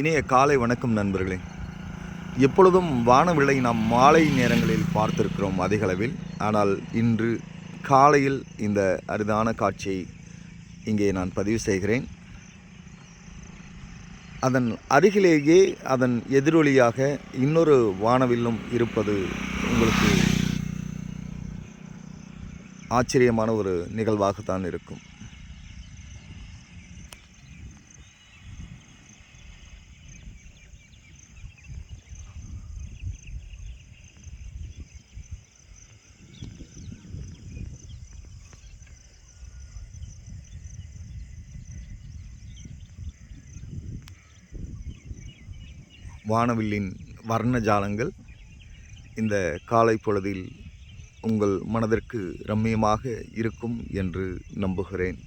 இனிய காலை வணக்கம் நண்பர்களே. எப்பொழுதும் வானவிலை நாம் மாலை நேரங்களில் பார்த்திருக்கிறோம் அதிகளவில். ஆனால் இன்று காலையில் இந்த அரிதான காட்சியை இங்கே நான் பதிவு செய்கிறேன். அதன் அருகிலேயே அதன் எதிரொலியாக இன்னொரு வானவில்லும் இருப்பது உங்களுக்கு ஆச்சரியமான ஒரு நிகழ்வாகத்தான் இருக்கும். வானவில்லின் வர்ண ஜாலங்கள் இந்த காலை பொழுதில் உங்கள் மனதிற்கு ரம்மியமாக இருக்கும் என்று நம்புகிறேன்.